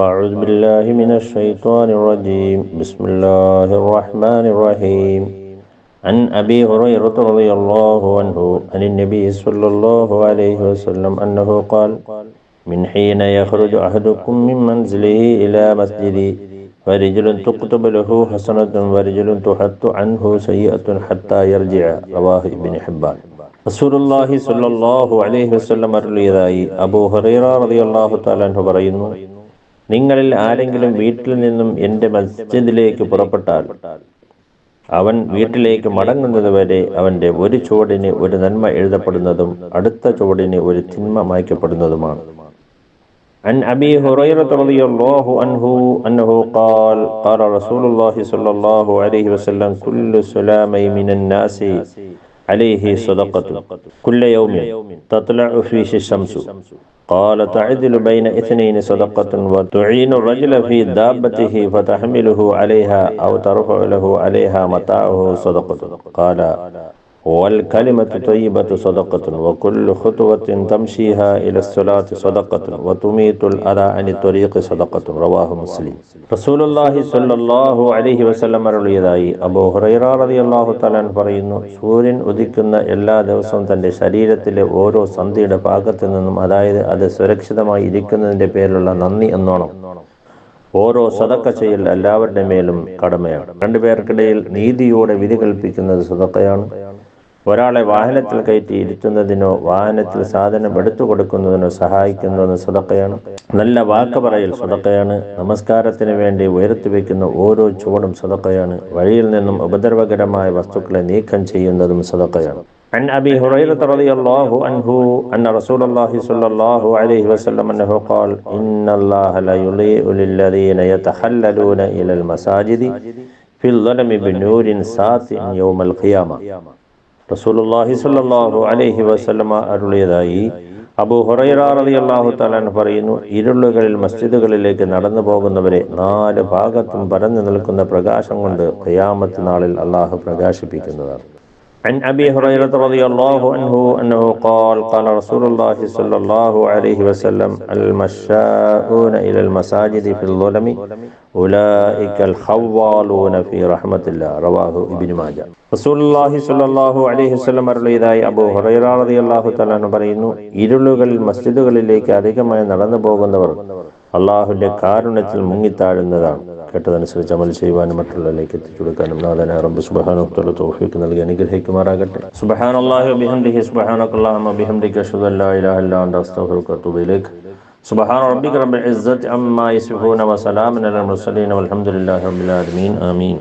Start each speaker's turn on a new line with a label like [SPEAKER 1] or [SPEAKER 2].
[SPEAKER 1] فأعوذ بالله من الشيطان الرجيم بسم الله الرحمن الرحيم عن أبي هريرة رضي الله عنه عن النبي صلى الله عليه وسلم أنه قال من حين يخرج أحدكم من منزله إلى مسجده فرجل تكتب له حسنة ورجل تحط عنه سيئة حتى يرجع رواه ابن حبان റസൂലുള്ളാഹി സ്വല്ലല്ലാഹു അലൈഹി വസല്ലം അരുളിയതായി അബൂ ഹുറൈറ റളിയല്ലാഹു തആല അൻഹു പറയുന്നു നിങ്ങളിൽ ആരെങ്കിലും വീട്ടിൽ നിന്നും എൻ്റെ മസ്ജിദിലേക്ക് പുറപ്പെട്ടാൽ അവൻ വീട്ടിലേക്ക് മടങ്ങുന്നതുവരെ അവൻ്റെ ഒരു ചുവടിന് ഒരു നന്മ എഴുതപ്പെടുന്നതും അടുത്ത ചുവടിന് ഒരു തിന്മ മായ്ക്കപ്പെടുന്നതുമാണ് عن أبي هريرة رضي الله عنه أنه قال قال رسول الله صلى الله عليه وسلم كل سلام من الناس عليه صدقة. كل يوم تطلع فيه الشمس. قال تعدل بين اثنين صدقة وتعين الرجل في دابته فتحمله عليها أو ترفع له عليها متاعه صدقة. قال والكلمة طيبة صدقة وكل خطوة تمشيها إلى الصلاة صدقة وتميت الأذى عن الطريق صدقة رواه مسلم رسول الله صلى الله عليه وسلم അരുളിയതായി അബൂ ഹുറൈറ റളിയല്ലാഹു തആല പറയുന്നു സൂര്യൻ ഉദിക്കുന്ന എല്ലാ ദിവസവും തന്റെ ശരീരത്തിലെ ഓരോ സന്ധിയുടെ ഭാഗത്തു നിന്നും അതായത് അത് സുരക്ഷിതമായി ഇരിക്കുന്നതിന്റെ പേരിലുള്ള നന്ദി എന്നോണം ഓരോ സതക്ക ചെയ്യൽ എല്ലാവരുടെ മേലും കടമയാണ് രണ്ടുപേർക്കിടയിൽ നീതിയോടെ വിധി കൽപ്പിക്കുന്നത് സതക്കയാണ് ഒരാളെ വാഹനത്തിൽ കയറ്റി ഇരുത്തുന്നതിനോ വാഹനത്തിൽ സാധനം എടുത്തു കൊടുക്കുന്നതിനോ സഹായിക്കുന്നതിന് സുതക്കയാണ് നല്ല വാക്ക് പറയൽ സുതക്കയാണ് നമസ്കാരത്തിന് വേണ്ടി ഉയർത്തിവെക്കുന്ന ഓരോ ചുവടും സുതക്കയാണ് വഴിയിൽ നിന്നും ഉപദ്രവകരമായ വസ്തുക്കളെ നീക്കം ചെയ്യുന്നതും സുതക്കയാണ് عن أبي هريرة رضي الله عنه أن رسول الله صلى الله عليه وسلم أنه قال إن الله لا يضيء للذين يتخللون إلى المساجد في الظلم بنور ساطع يوم القيامة റസൂലുള്ളാഹി സ്വല്ലല്ലാഹു അലൈഹി വസല്ലമ അരുളിയതായി. അബു ഹുറൈറ റളിയല്ലാഹു തആല പറയുന്നു ഇരുളുകളിൽ മസ്ജിദുകളിലേക്ക് നടന്നു പോകുന്നവരെ നാല് ഭാഗത്തും പരന്നു നിൽക്കുന്ന പ്രകാശം കൊണ്ട് ഖിയാമത്ത് നാളിൽ അള്ളാഹു പ്രകാശിപ്പിക്കുന്നതാണ്. عن أبي هريرة رضي الله عنه أنه قال قال رسول الله صلى الله عليه وسلم المشاؤون إلى المساجد في الظلم أولئك الخوالون في رحمة الله رواه ابن ماجه رسول الله صلى الله عليه وسلم അരുളിയതായി അബൂ ഹുറൈറ റളിയല്ലാഹു തആല പറയുന്നു ഇരുളുകളിൽ മസ്ജിദുകളിലേക്ക് അധികമായി നടന്നു പോകുന്നവർ അള്ളാഹുവിന്റെ കാരുണ്യത്തിൽ മുങ്ങിത്താഴുന്നതാണ് കേട്ടതനുസരിച്ച് അമൽ ചെയ്യുവാനും മറ്റുള്ളവരിലേക്ക് എത്തിച്ചു കൊടുക്കാനും നാഥന റബ്ബ് സുബ്ഹാനഹു തൗഫീഖ് നൽകി അനുഗ്രഹിക്കുമാറാകട്ടെ സുബ്ഹാനല്ലാഹി വബിഹംദിഹി സുബ്ഹാനകല്ലാഹുമ്മ ബിഹംദിക അഷ്ഹദു അല്ലാ ഇലാഹ ഇല്ലാ അൻത അസ്തഗ്ഫിറുക വഅതൂബു ഇലൈക് سبحان ربك رب العزة عما يصفون وسلام على المرسلين والحمد لله رب العالمين آمين